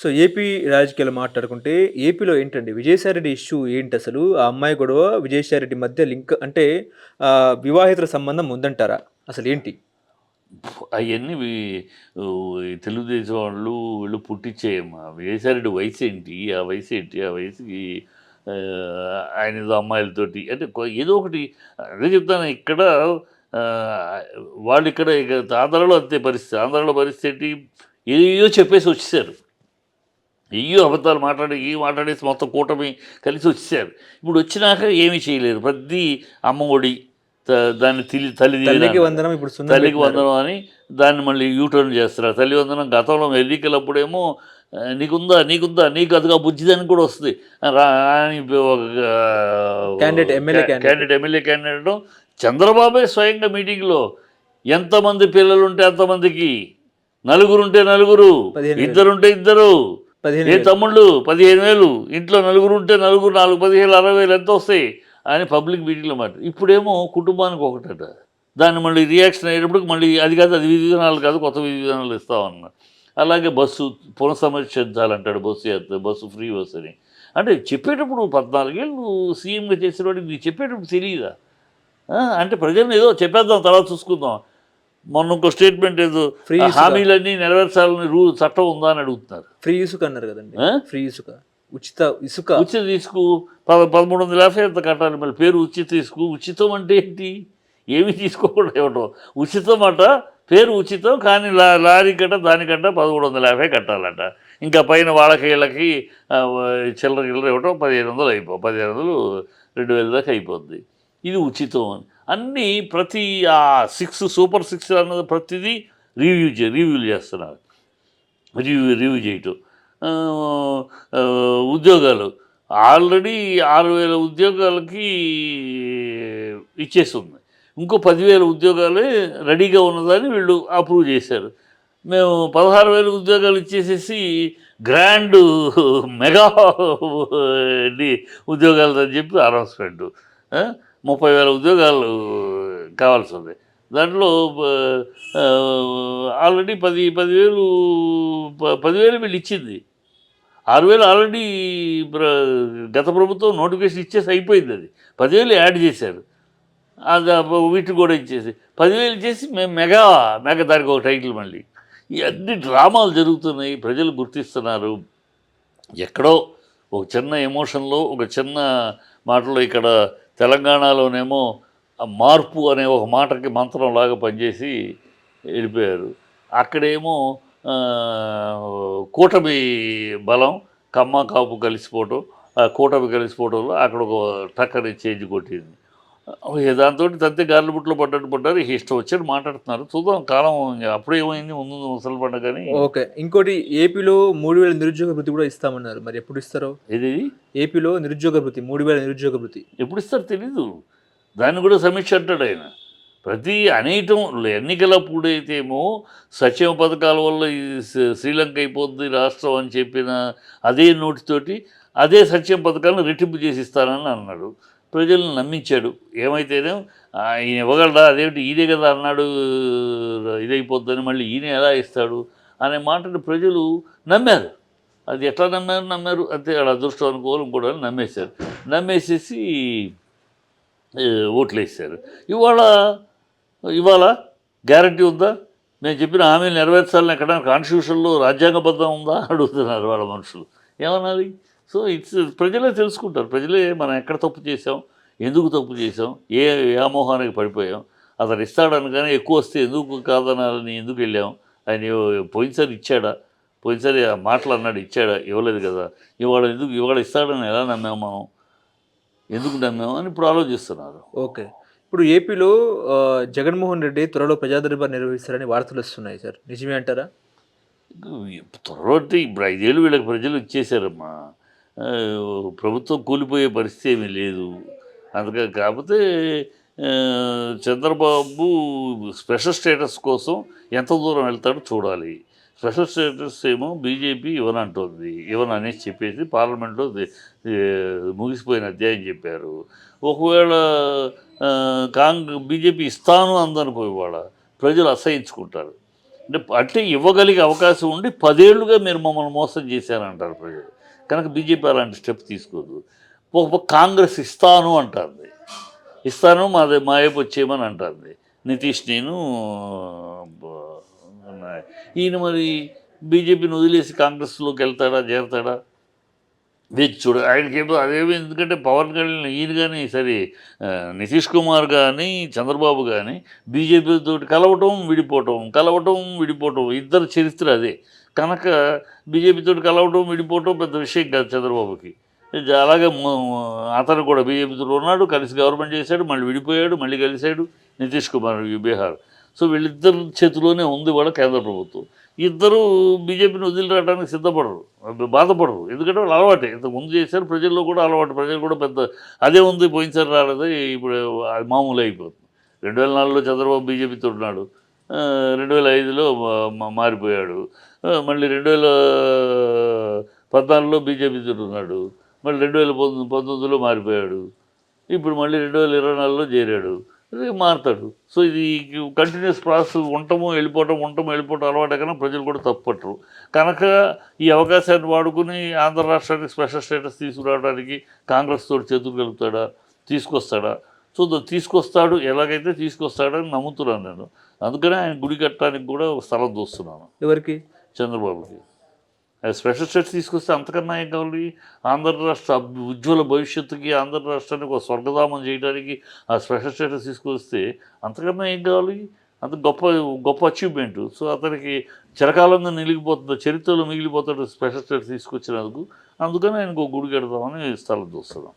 So AP రాజకీయాలు మాట్లాడుకుంటే ఏపీలో ఏంటండి విజయసాయిరెడ్డి ఇష్యూ ఏంటి అసలు? ఆ అమ్మాయి గొడవ విజయసాయిరెడ్డి మధ్య లింక్ అంటే ఆ, వివాహితుల సంబంధం ఉందంటారా? అసలు ఏంటి? అవన్నీ తెలుగుదేశం వాళ్ళు వీళ్ళు పుట్టించేయమ్మా. విజయసాయిరెడ్డి వయసు ఏంటి? ఆ వయసు ఏంటి? ఆ వయసుకి ఆ, ఆయన ఏదో అమ్మాయిలతోటి అంటే ఏదో ఒకటి. అదే చెప్తాను ఇక్కడ వాళ్ళు ఇక్కడ ఇక ఆంధ్రలో అంతే పరిస్థితి. ఆంధ్రలో పరిస్థితి ఏంటి? చెప్పేసి వచ్చేసారు. ఎయ్యో అబద్ధాలు మాట్లాడి ఈ మాట్లాడేసి మొత్తం కూటమి కలిసి వచ్చేసారు ఇప్పుడు వచ్చినాక ఏమీ చేయలేరు ప్రతి అమ్మఒడి దాన్ని తిలి తల్లి తల్లికి వందనం ఇప్పుడు తల్లికి. వందనం అని దాన్ని మళ్ళీ యూటర్న్ చేస్తున్నారు తల్లి వందనం గతంలో ఎన్నికలప్పుడేమో నీకుందా నీకుందా నీకు అదిగా బుద్ధిదానికి కూడా వస్తుంది MLA candidate. Candidate MLA candidate చంద్రబాబే స్వయంగా మీటింగ్లో ఎంతమంది పిల్లలు ఉంటే అంతమందికి నలుగురు ఉంటే నలుగురు వేలు. ఇద్దరు ఉంటే ఇద్దరు పదిహేను ఏ. తమ్ముళ్ళు పదిహేను వేలు ఇంట్లో నలుగురు ఉంటే నలుగురు నాలుగు పదిహేను అరవై వేలు ఎంత వస్తాయి? అని పబ్లిక్ మీటింగ్లో మాట. ఇప్పుడేమో కుటుంబానికి ఒకటట. దాన్ని మళ్ళీ రియాక్షన్ అయ్యేటప్పటికి మళ్ళీ అది కాదు అది విధి విధానాలు కాదు కొత్త విధి విధానాలు ఇస్తామన్న అలాగే బస్సు పునఃసమర్శించాలంటాడు బస్సు చేస్తే బస్సు ఫ్రీ బస్సు అని. అంటే చెప్పేటప్పుడు పద్నాలుగేళ్ళు సీఎంగా చేసిన వాడికి నీకు చెప్పేటప్పుడు తెలియదా అంటే ప్రజలను ఏదో చెప్పేద్దాం తర్వాత చూసుకుందాం. మొన్న ఇంకో స్టేట్మెంట్ ఏదో ఇసుక. హామీలన్నీ నెరవేర్చాలని రూ చట్టం ఉందా అని అడుగుతున్నారు. ఫ్రీ ఇసుక అన్నారు కదండి? ఫ్రీ ఇసుక ఉచిత ఇసుక? ఉచిత తీసుకు పద పదమూడు వందల యాభై ఎంత కట్టాలి? మళ్ళీ పేరు ఉచిత తీసుకు ఉచితం అంటే ఏంటి? ఏమీ తీసుకోకుండా ఇవ్వటం ఉచితం అట పేరు ఉచితం కానీ లా లారీ కట్ట దానికంట పదమూడు వందల యాభై కట్టాలట. ఇంకా పైన వాళ్ళకి వీళ్ళకి చిల్లర చిల్లర ఇవ్వటం పదిహేను వందలు అయిపో పదిహేను వందలు రెండు వేల దాకా అయిపోద్ది. ఇది ఉచితం అని. అన్నీ ప్రతి ఆ సిక్స్ సూపర్ సిక్స్ అన్నది ప్రతిదీ రివ్యూ చే రివ్యూలు చేస్తున్నారు. రివ్యూ రివ్యూ చేయటం. ఉద్యోగాలు. ఆల్రెడీ ఆరు వేల ఉద్యోగాలకి ఇచ్చేస్తుంది ఇంకో పదివేల ఉద్యోగాలే రెడీగా ఉన్నదని వీళ్ళు అప్రూవ్ చేశారు. మేము పదహారు వేల ఉద్యోగాలు ఇచ్చేసేసి గ్రాండ్ మెగా డి- ఉద్యోగాలు అని చెప్పి అనౌన్స్మెంట్. ముప్పై వేల ఉద్యోగాలు కావాల్సి ఉంది దాంట్లో ఆల్రెడీ పది పదివేలు ప- పదివేలు వీళ్ళు ఇచ్చింది. ఆరు వేలు ఆల్రెడీ ప్ర- గత ప్రభుత్వం నోటిఫికేషన్ ఇచ్చేసి అయిపోయింది అది. పదివేలు యాడ్ చేశారు. అది వీటికి కూడా ఇచ్చేసి. పదివేలు చేసి మేము మెగా మెగా దానికి ఒక టైటిల్ మళ్ళీ. ఈ అన్ని డ్రామాలు జరుగుతున్నాయి. ప్రజలు గుర్తిస్తున్నారు. ఎక్కడో ఒక చిన్న ఎమోషన్లో ఒక చిన్న మాటలో ఇక్కడ తెలంగాణలోనేమో మార్పు అనే ఒక మాటకి మంత్రంలాగా పనిచేసి వెళ్ళిపోయారు. అక్కడేమో కూటమి బలం కమ్మ కాపు కలిసిపోవటం ఆ కూటమి కలిసిపోవడంలో అక్కడ ఒక టక్కని చేంజ్ కొట్టింది. దాంతో తంతే గాలి బుట్లో పడ్డట్టు పడ్డారు. ఇష్టం వచ్చారు మాట్లాడుతున్నారు. చూద్దాం కాలం అప్పుడే ఏమైంది ముందు ముసలి పండుగ కానీ ఓకే ఇంకోటి ఏపీలో మూడు వేల నిరుద్యోగ భృతి కూడా ఇస్తామన్నారు. మరి ఎప్పుడు ఇస్తారో? ఇది ఏపీలో నిరుద్యోగ భృతి మూడు వేల నిరుద్యోగ భృతి ఎప్పుడు ఇస్తారు తెలీదు. దాన్ని కూడా సమీక్ష అంటాడు ఆయన. ప్రతి అనేకం ఎన్నికలప్పుడు ఏమో సచివ పథకాల వల్ల శ్రీలంక అయిపోద్ది రాష్ట్రం అని చెప్పిన అదే నోటితోటి అదే సత్యం పథకాలను రెట్టింపు చేసి ఇస్తానని అన్నాడు. ప్రజలను నమ్మించాడు. ఏమైతేనే ఆయన ఇవ్వగలరా అదేమిటి? ఈయనే కదా అన్నాడు ఇదైపోద్దని మళ్ళీ ఈయన ఎలా ఇస్తాడు? అనే మాటను ప్రజలు నమ్మారు. అది ఎట్లా నమ్మారు? నమ్మారు అంతే వాళ్ళ అదృష్టం అనుకోవాలి కూడా నమ్మేశారు. నమ్మేసేసి ఓట్లేసారు ఇవాళ ఇవాళ గ్యారంటీ ఉందా? నేను చెప్పిన హామీలు నెరవేర్చాలని ఎక్కడ? కాన్స్టిట్యూషన్లో రాజ్యాంగబద్ధం ఉందా? అడుగుతున్నారు వాళ్ళ మనుషులు. ఏమన్నది సో ఇట్స్ ప్రజలే తెలుసుకుంటారు. ప్రజలే మనం ఎక్కడ తప్పు చేసాం ఎందుకు తప్పు చేసాం ఏ వ్యామోహానికి పడిపోయాం అతను ఇస్తాడనగానే ఎక్కువ వస్తే ఎందుకు కాదనాలని ఎందుకు వెళ్ళాం ఆయన పోయినసారి ఇచ్చాడా పోయినసారి మాటలు అన్నాడు ఇచ్చాడా ఇవ్వలేదు కదా ఇవాళ ఎందుకు ఇవాళ ఇస్తాడని ఎలా నమ్మాం మనం ఎందుకు నమ్మాము అని ఇప్పుడు ఆలోచిస్తున్నారు. ఓకే. ఇప్పుడు ఏపీలో జగన్మోహన్ రెడ్డి త్వరలో ప్రజాదర్బార్ నిర్వహిస్తారని వార్తలు వస్తున్నాయి సార్. నిజమే అంటారా? త్వరలో అంటే ఇప్పుడు ఐదేళ్ళు వీళ్ళకి ప్రజలు ఇచ్చేశారమ్మా. ప్రభుత్వం కూలిపోయే పరిస్థితి ఏమీ లేదు. అందుకని కాకపోతే చంద్రబాబు స్పెషల్ స్టేటస్ కోసం ఎంత దూరం వెళ్తాడో చూడాలి. స్పెషల్ స్టేటస్ ఏమో బీజేపీ ఇవ్వనంటుంది. ఇవ్వను అనేసి చెప్పేసి పార్లమెంట్లో ముగిసిపోయిన అధ్యాయం చెప్పారు. ఒకవేళ కాంగ్రెస్ కాంగ్ బీజేపీ ఇస్తాను అందనుకో ప్రజలు అసహించుకుంటారు. అంటే అంటే ఇవ్వగలిగే అవకాశం ఉండి పదేళ్ళుగా మీరు మమ్మల్ని మోసం చేశారంటారు ప్రజలు. కనుక బీజేపీ అలాంటి స్టెప్ తీసుకోదు. ఒక కాంగ్రెస్ ఇస్తాను అంటుంది. ఇస్తాను మాది మా వైపు వచ్చేయమని అంటుంది. నితీష్ నేను ఈయన మరి బీజేపీని వదిలేసి కాంగ్రెస్లోకి వెళ్తాడా చేరతాడా? వేచి చూడ. ఆయనకేమో అదేమి ఎందుకంటే పవన్ కళ్యాణ్ ఈయన కానీ సరే నితీష్ కుమార్ కానీ చంద్రబాబు కానీ బీజేపీతో కలవటం విడిపోవటం కలవటం విడిపోవటం ఇద్దరు చరిత్ర అదే. కనుక బీజేపీ కలవడం కలవటం విడిపోవటం పెద్ద విషయం కాదు చంద్రబాబుకి. అలాగే అతను కూడా బీజేపీతో ఉన్నాడు కలిసి గవర్నమెంట్ చేశాడు మళ్ళీ విడిపోయాడు మళ్ళీ కలిశాడు నితీష్ కుమార్ బీహార్. సో వీళ్ళిద్దరు చేతిలోనే ఉంది వాళ్ళ కేంద్ర ప్రభుత్వం. ఇద్దరు బీజేపీని వదిలి రావడానికి సిద్ధపడరు బాధపడరు. ఎందుకంటే వాళ్ళు అలవాటే. ఇంత ముందు చేశారు ప్రజల్లో కూడా అలవాటు. ప్రజలు కూడా పెద్ద అదే ఉంది పోయినసారి రాలేదు ఇప్పుడు అది మామూలు అయిపోతుంది. రెండు వేల నాలుగులో చంద్రబాబు బీజేపీతో ఉన్నాడు. రెండు వేల ఐదులో మారిపోయాడు. మళ్ళీ రెండు వేల పద్నాలుగులో బీజేపీతో ఉన్నాడు మళ్ళీ రెండు వేల పంతొమ్మిది పంతొమ్మిదిలో మారిపోయాడు. ఇప్పుడు మళ్ళీ రెండు వేల ఇరవై నాలుగులో చేరాడు. మారతాడు మారుతాడు. సో ఇది కంటిన్యూస్ ప్రాసెస్ ఉండటము వెళ్ళిపోవటం ఉండటం వెళ్ళిపోవటం అలవాటు కన్నా ప్రజలు కూడా తప్పుపట్టరు కనుక ఈ అవకాశాన్ని వాడుకుని ఆంధ్ర రాష్ట్రానికి స్పెషల్ స్టేటస్ తీసుకురావడానికి కాంగ్రెస్ తోటి చేతులు కలుపుతాడా? తీసుకొస్తాడా? చూద్దాం తీసుకొస్తాడు. ఎలాగైతే తీసుకొస్తాడని నమ్ముతున్నాను నేను. అందుకనే ఆయన గుడి కట్టడానికి కూడా స్థలం చూస్తున్నాను ఎవరికి? చంద్రబాబుకి స్పెషల్ స్టేట్స్ తీసుకొస్తే అంతకన్నా ఏం కావాలి? ఆంధ్ర రాష్ట్ర ఉజ్వల భవిష్యత్తుకి ఆంధ్ర రాష్ట్రానికి ఒక స్వర్గధామం చేయడానికి ఆ స్పెషల్ స్టేటస్ తీసుకొస్తే అంతకన్నా ఏం కావాలి? అంత గొప్ప గొప్ప అచీవ్మెంట్ సో అతనికి చిరకాలంగా నిలిగిపోతుంది చరిత్రలో మిగిలిపోతాడు స్పెషల్ స్టేటస్ తీసుకొచ్చినందుకు అందుకని ఆయనకు ఒక గుడి కడదామని స్థలం చూస్తున్నాం.